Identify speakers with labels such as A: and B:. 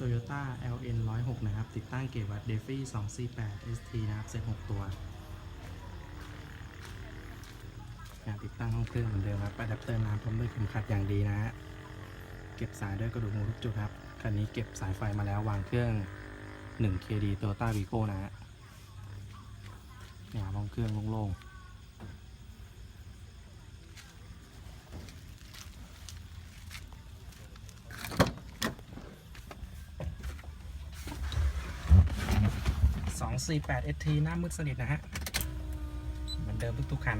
A: Toyota LN 106 นะครับ ติดตั้งเกจวัด DeFi 248 ST นะครับเซ็ต6ตัวงานติดตั้งห้องเครื่องเหมือนเดิมครับอะแดปเตอร์น้ำพร้อมด้วยเข็มขัดอย่างดีนะฮะเก็บสายด้วยกระดูกหมูทุกจุดครับคันนี้เก็บสายไฟมาแล้ววางเครื่อง 1 KD Toyota Vigo นะฮะเนี่ยห้องเครื่องโล่งๆ 248 ST หน้ามืดสนิทนะฮะเหมือนเดิมทุกๆคัน